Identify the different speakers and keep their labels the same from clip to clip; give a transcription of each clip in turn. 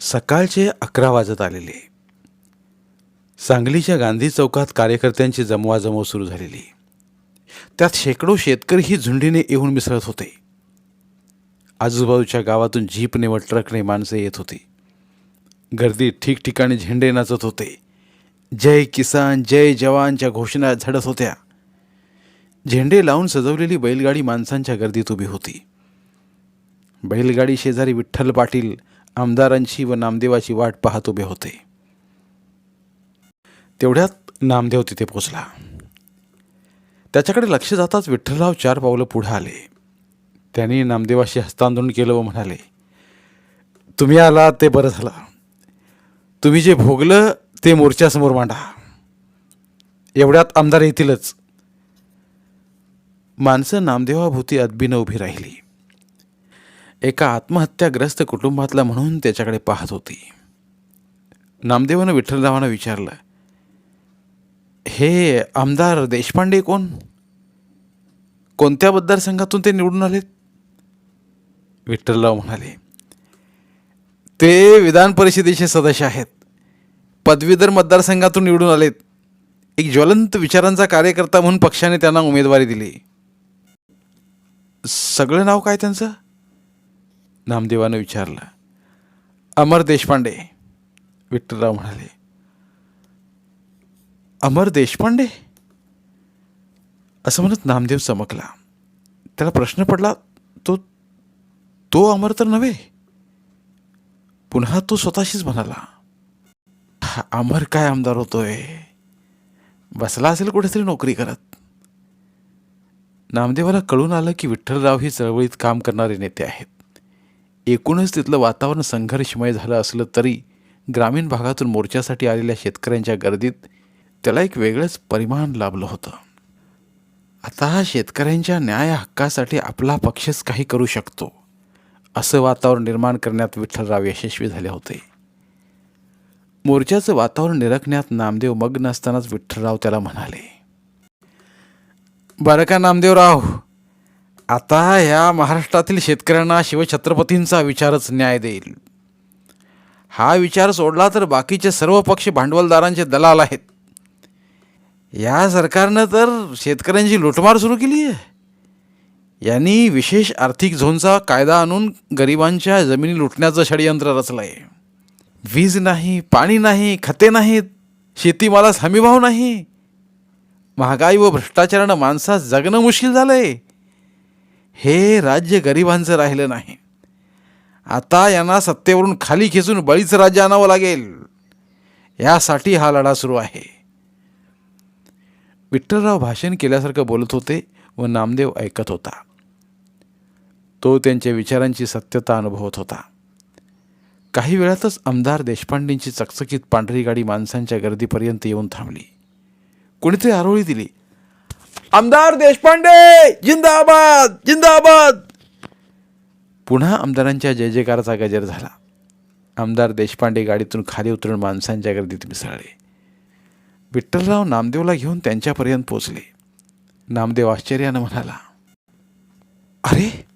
Speaker 1: सकाळचे अकरा वाजत आलेले. सांगलीच्या गांधी चौकात कार्यकर्त्यांची जमवाजमव सुरू झालेली. त्यात शेकडो शेतकरीही झुंडीने येऊन मिसळत होते. आजूबाजूच्या गावातून जीपने व ट्रकने माणसे येत होती. गर्दी ठिकठिकाणी झेंडे नाचत होते. जय किसान जय जवानच्या घोषणा झडत होत्या. झेंडे लावून सजवलेली बैलगाडी माणसांच्या गर्दीत उभी होती. बैलगाडी शेजारी विठ्ठल पाटील आमदारांची व नामदेवाची वाट पाहत उभे होते. तेवढ्यात नामदेव तिथे पोचला. त्याच्याकडे लक्ष जाताच विठ्ठलराव चार पावलं पुढं आले. त्यांनी नामदेवाशी हस्तांदोलन केलं व म्हणाले तुम्ही आला ते बरं झालं. तुम्ही जे भोगलं ते मोर्चासमोर मांडा. एवढ्यात आमदार येतीलच. माणसं नामदेवाभोवती अदबीनं उभी राहिली. एका आत्महत्याग्रस्त कुटुंबातला म्हणून त्याच्याकडे पाहत होती. नामदेवानं विठ्ठलरावांना विचारलं हे आमदार देशपांडे कोण? कोणत्या मतदारसंघातून ते निवडून आलेत? विठ्ठलराव म्हणाले ते विधान परिषदेचे सदस्य आहेत. पदवीधर मतदारसंघातून निवडून आलेत. एक ज्वलंत विचारांचा कार्यकर्ता म्हणून पक्षाने त्यांना उमेदवारी दिली. सगळं नाव काय त्यांचं? नामदेवानं विचारलं अमर देशपांडे विठ्ठलराव म्हणाले. अमर देशपांडे? असं म्हणत नामदेव चमकला. त्याला प्रश्न पडला तो तो अमर तर नव्हे. पुन्हा तो स्वतःशीच म्हणाला "हा अमर काय आमदार होतोय? बसला असेल कुठेतरी नोकरी करत. नामदेवाला कळून आलं की विठ्ठलराव ही चळवळीत काम करणारे नेते आहेत. एकूणच तिथलं वातावरण संघर्षमय झालं असलं तरी ग्रामीण भागातून मोर्चासाठी आलेल्या शेतकऱ्यांच्या गर्दीत त्याला एक वेगळंच परिमाण लाभलं होतं. आता हा शेतकऱ्यांच्या न्याय हक्कासाठी आपला पक्षच काही करू शकतो असं वातावरण निर्माण करण्यात विठ्ठलराव यशस्वी झाले होते. मोर्चाचं वातावरण निरखण्यात नामदेव मग्न असतानाच विठ्ठलराव त्याला म्हणाले बरं का नामदेवराव आता ह्या महाराष्ट्रातील शेतकऱ्यांना शिवछत्रपतींचा विचारच न्याय देईल. हा विचार सोडला तर बाकीचे सर्व पक्ष भांडवलदारांचे दलाल आहेत. या सरकारनं तर शेतकऱ्यांची लुटमार सुरू केली आहे. यांनी विशेष आर्थिक झोनचा कायदा आणून गरिबांच्या जमिनी लुटण्याचं षडयंत्र रचलं आहे वीज नाही पाणी नाही खते नाहीत शेतीमालास हमीभाव नाही. महागाई व भ्रष्टाचारानं माणसास जगणं मुश्किल झालं आहे हे राज्य गरिबांचं राहिलं नाही. आता यांना सत्तेवरून खाली खेचून बळीचं राज्य आणावं लागेल. यासाठी हा लढा सुरू आहे. विठ्ठलराव भाषण केल्यासारखं बोलत होते व नामदेव ऐकत होता. तो त्यांच्या विचारांची सत्यता अनुभवत होता. काही वेळातच आमदार देशपांडेंची चकचकीत पांढरी गाडी माणसांच्या गर्दीपर्यंत येऊन थांबली. कोणीतरी आरोळी दिली. आमदार देशपांडे जिंदाबाद जिंदाबाद. पुन्हा आमदारांच्या जय जयकाराचा गजर झाला. आमदार देशपांडे गाडीतून खाली उतरून माणसांच्या गर्दीत मिसळले. विठ्ठलराव नामदेवला घेऊन त्यांच्यापर्यंत पोचले नामदेव आश्चर्यानं म्हणाला अरे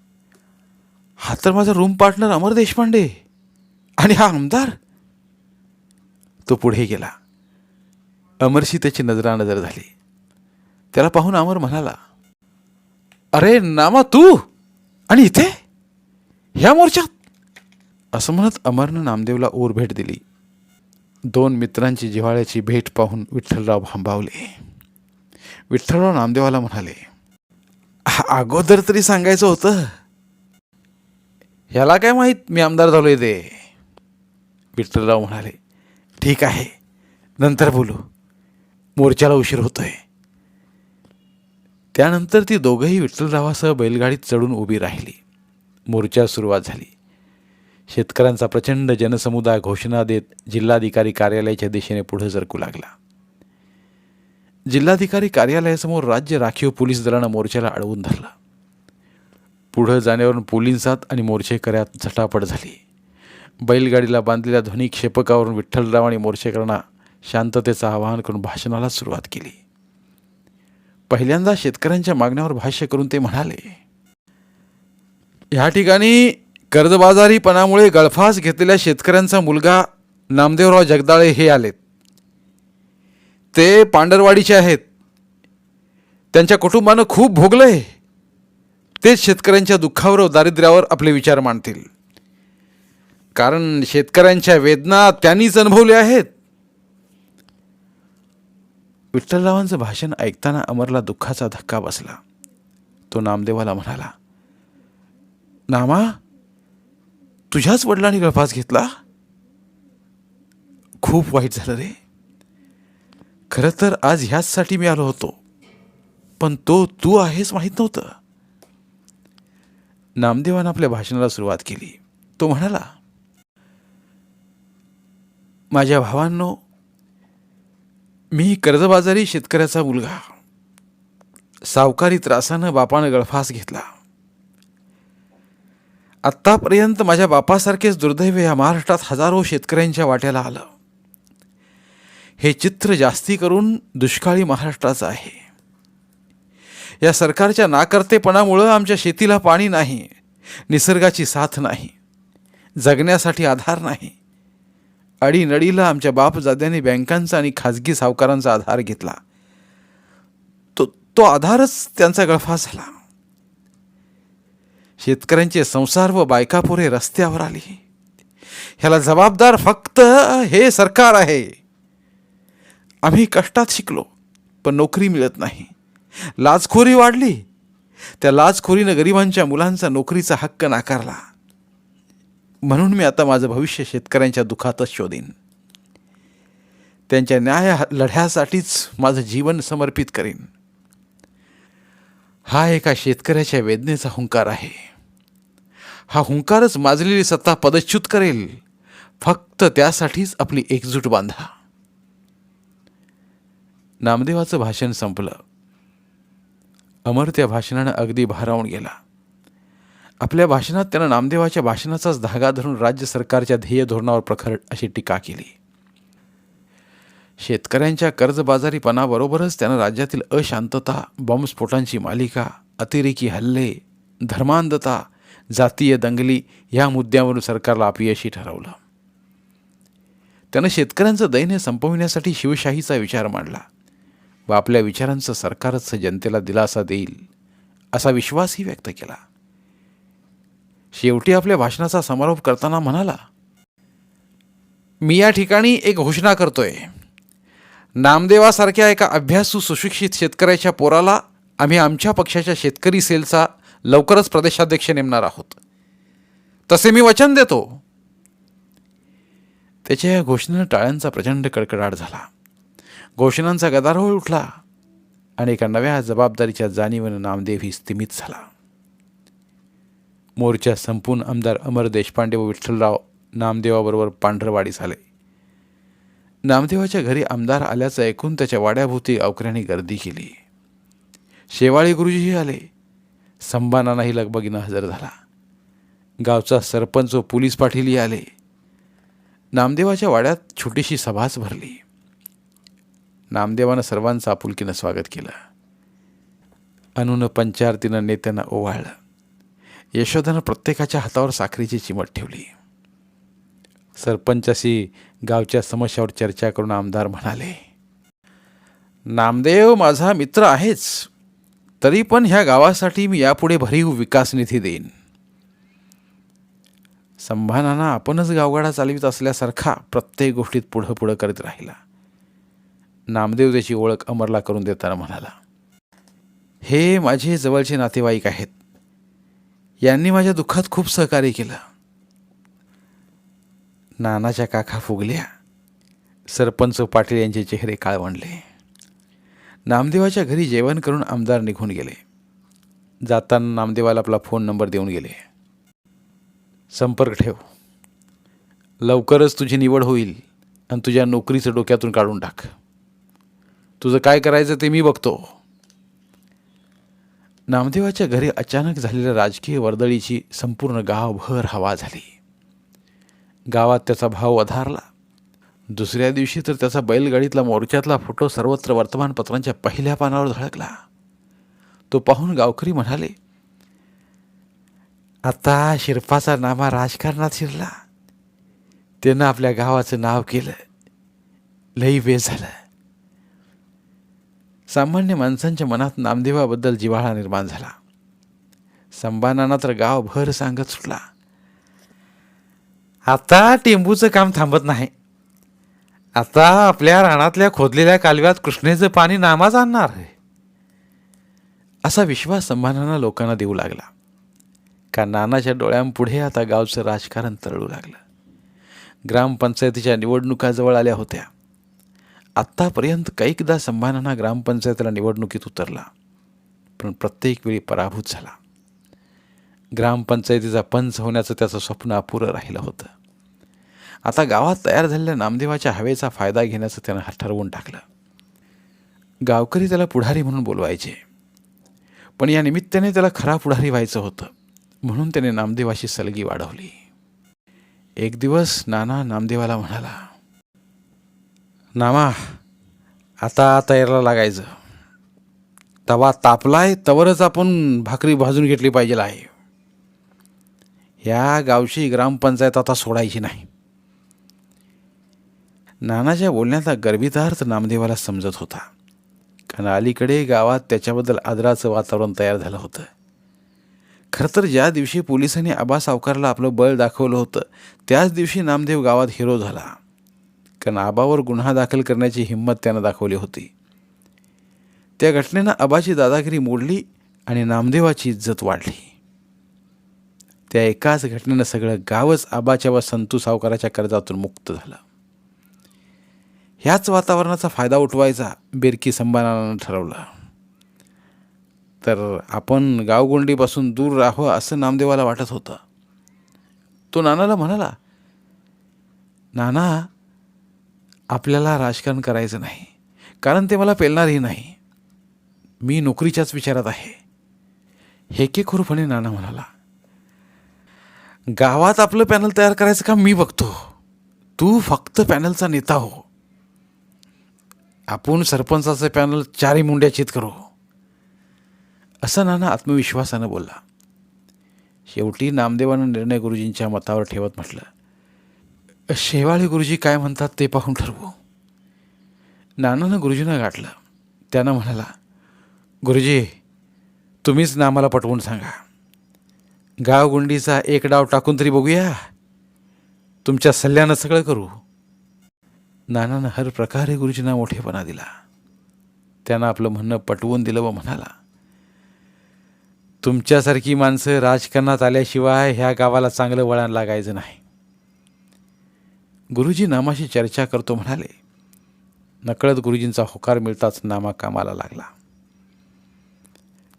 Speaker 1: हा तर माझा रूम पार्टनर अमर देशपांडे आणि हा आमदार. तो पुढे गेला. अमरशी त्याची नजरानजर झाली. त्याला पाहून अमर म्हणाला अरे नामा तू? आणि इथे? ह्या मोर्चात? असं म्हणत अमरनं नामदेवला ओर भेट दिली. दोन मित्रांची जिव्हाळ्याची भेट पाहून विठ्ठलराव भांबावले. विठ्ठलराव नामदेवाला म्हणाले अगोदर तरी सांगायचं होतं. ह्याला काय माहीत मी आमदार झालो ते? विठ्ठलराव म्हणाले ठीक आहे नंतर बोलू. मोर्चाला उशीर होतोय. त्यानंतर ती दोघंही विठ्ठलरावासह बैलगाडीत चढून उभी राहिली. मोर्चा सुरुवात झाली. शेतकऱ्यांचा प्रचंड जनसमुदाय घोषणा देत जिल्हाधिकारी कार्यालयाच्या दिशेने पुढे सरकू लागला. जिल्हाधिकारी कार्यालयासमोर राज्य राखीव पोलीस दलानं मोर्चाला अडवून धरला. पुढं जाण्यावरून पोलिसात आणि मोर्चेकऱ्यात झटापट झाली. बैलगाडीला बांधलेल्या ध्वनी क्षेपकावरून विठ्ठलराव आणि मोर्चेकरांना शांततेचं आवाहन करून भाषणाला सुरुवात केली. पहिल्यांदा शेतकऱ्यांच्या मागण्यावर भाष्य करून ते म्हणाले ह्या ठिकाणी कर्जबाजारीपणामुळे गळफास घेतलेल्या शेतकऱ्यांचा मुलगा नामदेवराव जगदाळे हे आलेत. ते पांडरवाडीचे आहेत. त्यांच्या कुटुंबानं खूप भोगलंय. तेच शेतकऱ्यांच्या दुःखावर दारिद्र्यावर आपले विचार मांडतील. कारण शेतकऱ्यांच्या वेदना त्यांनीच अनुभवल्या आहेत. विठ्ठलरावांचं भाषण ऐकताना अमरला दुःखाचा धक्का बसला. तो नामदेवाला म्हणाला नामा तुझ्याच वडिलांनी गळफास घेतला? खूप वाईट झालं रे. खरं तर आज ह्याचसाठी मी आलो होतो पण तो तू आहेस माहीत नव्हतं. नामदेवानं आपल्या भाषणाला सुरुवात केली. तो म्हणाला माझ्या भावांनो मी कर्जबाजारी शेतकऱ्याचा मुलगा. सावकारी त्रासानं बापानं गळफास घेतला. आत्तापर्यंत माझ्या बापासारखेच दुर्दैव या महाराष्ट्रात हजारो शेतकऱ्यांच्या वाट्याला आलं. हे चित्र जास्ती करून दुष्काळी महाराष्ट्राचं आहे. या सरकारच्या नाकर्तेपणामुळं आमच्या शेतीला पाणी नाही निसर्गाची साथ नाही जगण्यासाठी आधार नाही. अडीनडीला आमच्या बापजाद्यांनी बँकांचा आणि खाजगी सावकारांचा आधार घेतला. तो तो आधारच त्यांचा गळफा झाला. शेतकऱ्यांचे संसार व बायकापुरे रस्त्यावर आली. ह्याला जबाबदार फक्त हे सरकार आहे. आम्ही कष्टात शिकलो पण नोकरी मिळत नाही. लाचखोरी वाढली. त्या लाचखोरीनं गरिबांच्या मुलांचा नोकरीचा हक्क नाकारला. म्हणून मी आता माझं भविष्य शेतकऱ्यांच्या दुखातच शोधीन. त्यांच्या न्याय लढ्यासाठीच माझं जीवन समर्पित करीन. हा एका शेतकऱ्याच्या वेदनेचा हुंकार आहे. हा हुंकारच माजलेली सत्ता पदच्युत करेल. फक्त त्यासाठीच आपली एकजूट बांधा. नामदेवाचं भाषण संपलं. अमर त्या भाषणानं अगदी भारावून गेला. आपल्या भाषणात त्यानं नामदेवाच्या भाषणाचाच धागा धरून राज्य सरकारच्या ध्येय धोरणावर प्रखर अशी टीका केली. शेतकऱ्यांच्या कर्जबाजारीपणाबरोबरच त्यानं राज्यातील अशांतता बॉम्बस्फोटांची मालिका अतिरेकी हल्ले धर्मांधता जातीय दंगली या मुद्द्यावरून सरकारला अपयशी ठरवलं. त्यानं शेतकऱ्यांचं दैन्य संपविण्यासाठी शिवशाहीचा विचार मांडला. व आपल्या विचारांचं सरकारच जनतेला दिलासा देईल असा विश्वासही व्यक्त केला. शेवटी आपल्या भाषणाचा समारोप करताना म्हणाला मी या ठिकाणी एक घोषणा करतोय. नामदेवासारख्या एका अभ्यासू सुशिक्षित शेतकऱ्याच्या पोराला आम्ही आमच्या पक्षाच्या शेतकरी सेलचा लवकरच प्रदेशाध्यक्ष नेमणार आहोत. तसे मी वचन देतो. त्याच्या या घोषणेनं टाळ्यांचा प्रचंड कडकडाट झाला. घोषणांचा गदारोळ उठला आणि एका नव्या जबाबदारीच्या जाणीवेनं नामदेव ही स्थिमित झाला. मोर्चा संपून आमदार अमर देशपांडे व विठ्ठलराव नामदेवाबरोबर पांढरवाडीस आले नामदेवाच्या घरी आमदार आल्याचं ऐकून त्याच्या वाड्याभोवती अवकऱ्यांनी गर्दी केली. शेवाळे गुरुजीही आले. संभानानाही लगबगीनं हजर झाला. गावचा सरपंच व पोलीस पाटीलही आले. नामदेवाच्या वाड्यात छोटीशी सभाच भरली. नामदेवानं सर्वांचं आपुलकीनं स्वागत केलं. अनुनं पंचारतीनं नेत्यांना ओवाळलं. यशोदानं प्रत्येकाच्या हातावर साखरेची चिमट ठेवली. सरपंचाशी गावच्या समस्यावर चर्चा करून आमदार म्हणाले नामदेव माझा मित्र आहेच तरी पण ह्या गावासाठी मी यापुढे भरीव विकास निधी देईन. संभानाना आपणच गावगाडा चालवित असल्यासारखा प्रत्येक गोष्टीत पुढं पुढं करत राहिला. नामदेव त्याची ओळख अमरला करून देताना म्हणाला हे माझे जवळचे नातेवाईक आहेत. यांनी माझ्या दुःखात खूप सहकार्य केलं. नानाच्या काका फुगल्या. सरपंच पाटील यांचे चेहरे काळवणले नामदेवाच्या घरी जेवण करून आमदार निघून गेले. जाताना नामदेवाला आपला फोन नंबर देऊन गेले. संपर्क ठेव. लवकरच तुझी निवड होईल आणि तुझ्या नोकरीचं डोक्यातून काढून टाक. तुझं काय करायचं ते मी बघतो. नामदेवाच्या घरी अचानक झालेल्या राजकीय वर्दळीची संपूर्ण गावभर हवा झाली. गावात त्याचा भाव वधारला. दुसऱ्या दिवशी तर त्याचा बैलगाडीतला मोर्चातला फोटो सर्वत्र वर्तमानपत्रांच्या पहिल्या पानावर झळकला. तो पाहून गावकरी म्हणाले आता शिरपाचा नामा राजकारणात शिरला. त्यानं आपल्या गावाचं नाव केलं. लई वेळ झालं. सामान्य माणसांच्या मनात नामदेवाबद्दल जिव्हाळा निर्माण झाला. संबानाना तर गाव भर सांगत सुटला. आता टेंबूचं काम थांबत नाही. आता आपल्या रानातल्या खोदलेल्या कालव्यात कृष्णेचं पाणी नामाच आणणार आहे. असा विश्वास संभानाना लोकांना देऊ लागला. का नानाच्या डोळ्यांपुढे आता गावचं राजकारण तरळू लागलं. ग्रामपंचायतीच्या निवडणुका जवळ आल्या होत्या. आत्तापर्यंत कैकदा संभानाना ग्रामपंचायतीला निवडणुकीत उतरला पण प्रत्येक वेळी पराभूत झाला. ग्रामपंचायतीचा पंच होण्याचं त्याचं स्वप्न अपुरं राहिलं होतं. आता गावात तयार झालेल्या नामदेवाच्या हवेचा फायदा घेण्याचं त्यानं ठरवून टाकलं. गावकरी त्याला पुढारी म्हणून बोलवायचे. पण या निमित्ताने त्याला खरा पुढारी व्हायचं होतं म्हणून त्याने नामदेवाशी सलगी वाढवली. एक दिवस नाना नामदेवाला म्हणाला नामा आता तयारला लागायचं. तवा तापलाय तवरच आपण भाकरी भाजून घेतली पाहिजे आहे. ह्या गावची ग्रामपंचायत आता सोडायची नाही. नानाच्या बोलण्याचा गर्भितार्थ नामदेवाला समजत होता. कारण अलीकडे गावात त्याच्याबद्दल आदराचं वातावरण तयार झालं होतं. खरं तर ज्या दिवशी पोलिसांनी आबा सावकारला आपलं बळ दाखवलं होतं त्याच दिवशी नामदेव गावात हिरो झाला. कारण आबावर गुन्हा दाखल करण्याची हिंमत त्यानं दाखवली होती. त्या घटनेनं आबाची दादागिरी मोडली आणि नामदेवाची इज्जत वाढली. त्या एकाच घटनेनं सगळं गावच आबाच्या व संतू सावकाराच्या कर्जातून मुक्त झालं. ह्याच वातावरणाचा फायदा उठवायचा बेरकी संभानानं ठरवलं. तर आपण गावगोंडीपासून दूर राहावं असं नामदेवाला वाटत होतं. तो नानाला म्हणाला नाना आपल्याला राजकारण करायचं नाही. कारण ते मला पेलणारही नाही. मी नोकरीच्याच विचारात आहे. हेकेखोरपणे नाना म्हणाला गावात आपलं पॅनल तयार करायचं का मी बघतो. तू फक्त पॅनलचा नेता हो. आपण सरपंचाचं पॅनल चारी मुंड्याचित करू. असं नाना आत्मविश्वासानं बोलला. शेवटी नामदेवानं निर्णय गुरुजींच्या मतावर ठेवत म्हटलं शेवाळे गुरुजी काय म्हणतात ते पाहून ठरवू. नानानं गुरुजींना गाठलं. त्यानं म्हणाला गुरुजी तुम्हीच नामाला पटवून सांगा. गावगुंडीचा एक डाव टाकून तरी बघूया. तुमच्या सल्ल्यानं सगळं करू. नानानं हर प्रकारे गुरुजींना मोठेपणा दिला. त्यानं आपलं म्हणणं पटवून दिलं व म्हणाला तुमच्यासारखी माणसं राजकारणात आल्याशिवाय ह्या गावाला चांगलं वळण लागायचं नाही. गुरुजी नामाशी चर्चा करतो म्हणाले नकळत गुरुजींचा होकार मिळताच नामा कामाला लागला.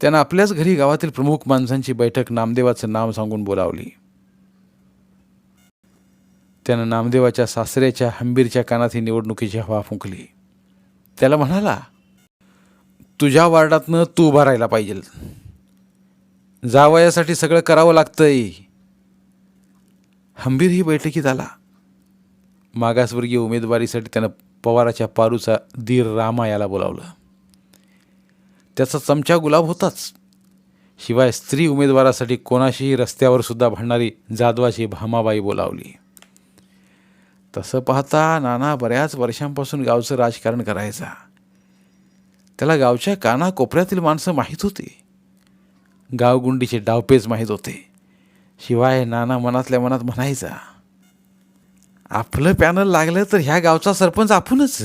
Speaker 1: त्यानं आपल्याच घरी गावातील प्रमुख माणसांची बैठक नामदेवाचं नाम सांगून बोलावली. त्यानं नामदेवाच्या सासऱ्याच्या हंबीरच्या कानात ही निवडणुकीची हवा फुंकली. त्याला म्हणाला तुझ्या वार्डातनं तू उभा राहायला पाहिजे. जावयासाठी सगळं करावं लागतंय. हंबीर ही बैठकीत आला. मागासवर्गीय उमेदवारीसाठी त्यानं पवाराच्या पारूचा धीर रामा याला बोलावलं. त्याचा चमचा गुलाब होताच. शिवाय स्त्री उमेदवारासाठी कोणाशीही रस्त्यावर सुद्धा भांडणारी जाधवाची भामाबाई बोलावली. तसं पाहता नाना बऱ्याच वर्षांपासून गावचं राजकारण करायचा. त्याला गावच्या कानाकोपऱ्यातील माणसं माहीत होती. गावगुंडीचे डावपेच माहीत होते. शिवाय नाना मनातल्या मनात म्हणायचा आपलं पॅनल लागलं तर ह्या गावचा सरपंच आपणच.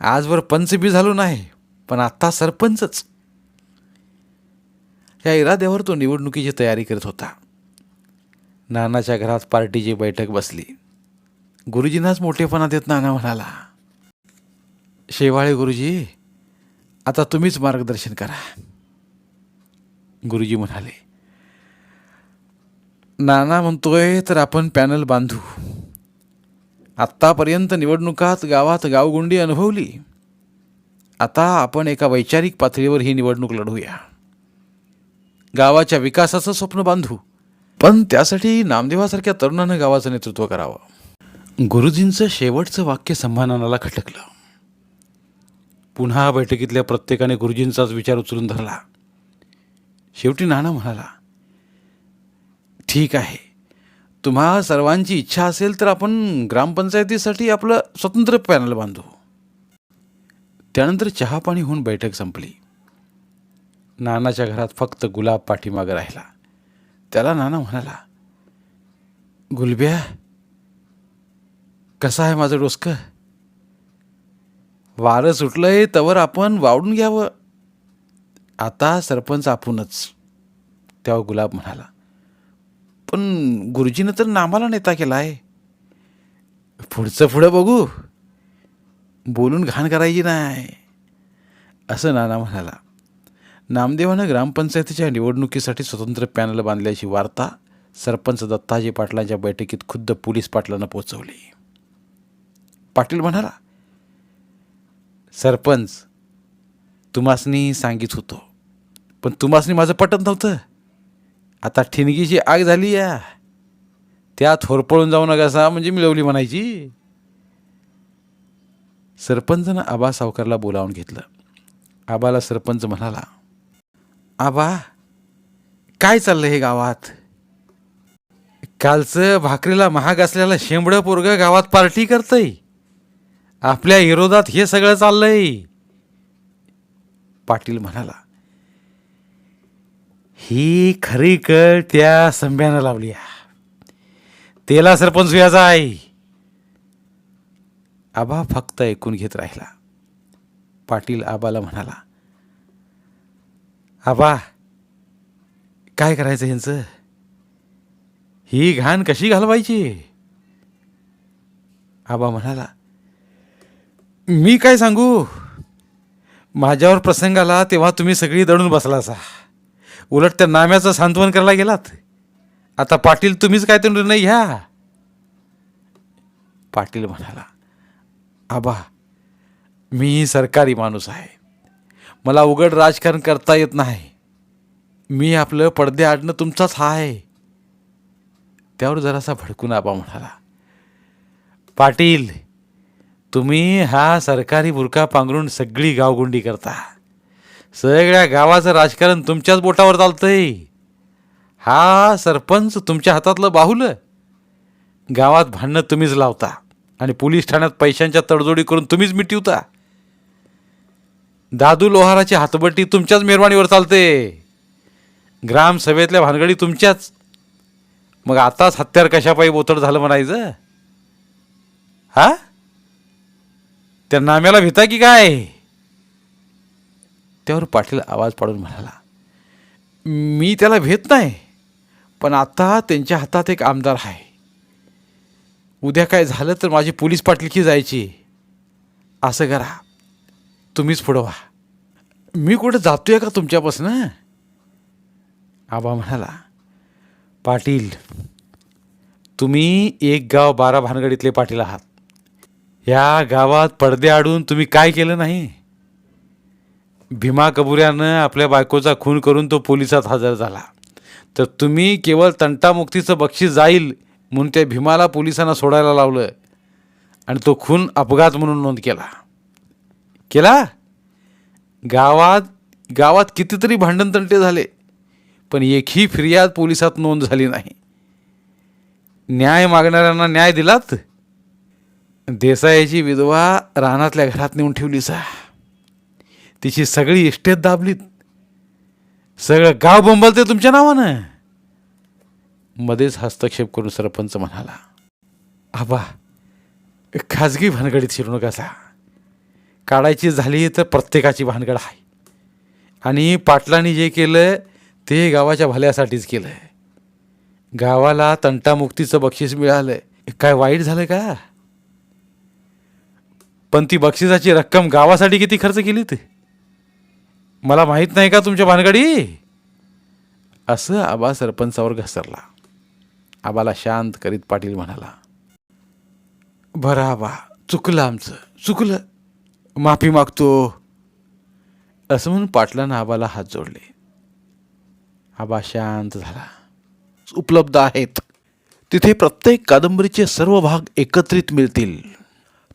Speaker 1: आजवर पंच बी झालो नाही पण आत्ता सरपंचच. या इराद्यावर तो निवडणुकीची तयारी करत होता. नानाच्या घरात पार्टीची बैठक बसली. गुरुजींनाच मोठेपणा देत नाना म्हणाला शेवाळे गुरुजी आता तुम्हीच मार्गदर्शन करा. गुरुजी म्हणाले नाना म्हणतोय तर आपण पॅनल बांधू. आत्तापर्यंत निवडणुकात गावात गावगुंडी अनुभवली. आता आपण एका वैचारिक पातळीवर ही निवडणूक लढवूया गावाच्या विकासाचं स्वप्न बांधू पण त्यासाठी नामदेवासारख्या तरुणानं गावाचं नेतृत्व करावं. गुरुजींचं शेवटचं वाक्य संभानाला खटकलं. पुन्हा बैठकीतल्या प्रत्येकाने गुरुजींचाच विचार उचलून धरला. शेवटी नाना म्हणाला ठीक आहे. तुम्हा सर्वांची इच्छा असेल तर आपण ग्रामपंचायतीसाठी आपलं स्वतंत्र पॅनल बांधू. त्यानंतर चहापाणी होऊन बैठक संपली. नानाच्या घरात फक्त गुलाब पाठीमागं राहिला. त्याला नाना म्हणाला गुलब्या कसं आहे माझं डोसकं? वारं सुटलंय तवर आपण वावडून घ्यावं. आता सरपंच आपणच. तेव्हा गुलाब म्हणाला पण गुरुजीनं तर नामाला नेता केला आहे पुढचं पुढं बघू. बोलून घाण करायची नाही. असं नाना म्हणाला. नामदेवानं ग्रामपंचायतीच्या निवडणुकीसाठी स्वतंत्र पॅनल बांधल्याची वार्ता सरपंच दत्ताजी पाटलांच्या बैठकीत खुद्द पोलीस पाटलांना पोचवली पाटील म्हणाला सरपंच तुम्हासनी सांगित होतो पण तुम्हासनी माझं पटत नव्हतं. आता ठिणगीची आग झाली या. त्यात होरपळून जाऊ नका म्हणजे मिळवली म्हणायची. सरपंचनं आबा सावकारला बोलावून घेतलं. आबाला सरपंच म्हणाला आबा काय चाललं हे गावात? कालचं भाकरीला महाग असलेलं शेंबडं पोरगं गावात पार्टी करतंय. आपल्या विरोधात हे सगळं चाललंय. पाटील म्हणाला ही खरी कळ त्या संब्यानं लावली तेला सरपंच याचा आहे. आबा फक्त ऐकून घेत राहिला. पाटील आबाला म्हणाला आबा काय करायचं ह्यांचं? ही घाण कशी घालवायची? आबा म्हणाला मी काय सांगू? माझ्यावर प्रसंग आला तेव्हा तुम्ही सगळी दडून बसला असा उलट त्या नाम्याचं सांत्वन करायला गेलात. आता पाटील तुम्हीच काय ते निर्णय घ्या. पाटील म्हणाला आबा मी सरकारी माणूस आहे. मला उघड राजकारण करता येत नाही. मी आपलं पडदे आडणं तुमचाच हा आहे. त्यावर जरासा भडकून आबा म्हणाला पाटील तुम्ही हा सरकारी बुरका पांघरून सगळी गावगुंडी करता. सगळ्या गावाचं राजकारण तुमच्याच बोटावर चालतंय. हा सरपंच तुमच्या हातातलं बाहुलं गावात भांडणं तुम्हीच लावता आणि पोलीस ठाण्यात पैशांच्या तडजोडी करून तुम्हीच मिटवता दादू लोहाराची हातबट्टी तुमच्याच मेरवाणीवर चालते. ग्रामसभेतल्या भानगडी तुमच्याच. मग आताच हत्यार कशापायी बोतड झालं म्हणायचं? हा? त्या नाम्याला भिता की काय? त्यावर पाटील आवाज पाडून म्हणाला मी त्याला भेट नाही पण आता त्यांच्या हातात एक आमदार आहे. उद्या काय झालं तर माझी पोलीस पाटलीची जायची. असं करा तुम्हीच पुढं व्हा. मी कुठं जातो आहे का तुमच्यापासून? आबा म्हणाला पाटील तुम्ही एक गाव बारा भानगडीतले पाटील आहात. या गावात पडदे आडून तुम्ही काय केलं नाही? भीमा कबुऱ्यानं आपल्या बायकोचा खून करून तो पोलिसात हजर झाला. तर तुम्ही केवळ तंटामुक्तीचं बक्षीस जाईल म्हणून त्या भीमाला पोलिसांना सोडायला लावलं आणि तो खून अपघात म्हणून नोंद केला. केला? गावात गावात कितीतरी भांडणतंटे झाले पण एकही फिर्याद पोलिसात नोंद झाली नाही. न्याय मागणाऱ्यांना न्याय दिलात? देसाईची विधवा रानातल्या घरात नेऊन ठेवली सा तिची सगळी इष्टेत दाबलीत. सगळं गाव बोंबलते तुमच्या नावानं. मध्येच हस्तक्षेप करून सरपंच म्हणाला आबा खाजगी भानगडीत शिरू नकासा. काढायची झाली तर प्रत्येकाची भानगड आहे आणि पाटलांनी जे केलं ते गावाच्या भल्यासाठीच केलं. गावाला तंटामुक्तीचं बक्षीस मिळालं. काय वाईट झालं का? पण ती बक्षिसाची रक्कम गावासाठी किती खर्च केली ते? मला माहीत नाही का तुमच्या भानगडी? असं आबा सरपंचावर घसरला. आबाला शांत करीत पाटील म्हणाला बरं आबा चुकलं आमचं चुकलं. माफी मागतो. असं म्हणून पाटलानं आबाला हात जोडले. आबा शांत झाला. उपलब्ध आहेत. तिथे प्रत्येक कादंबरीचे सर्व भाग एकत्रित मिळतील.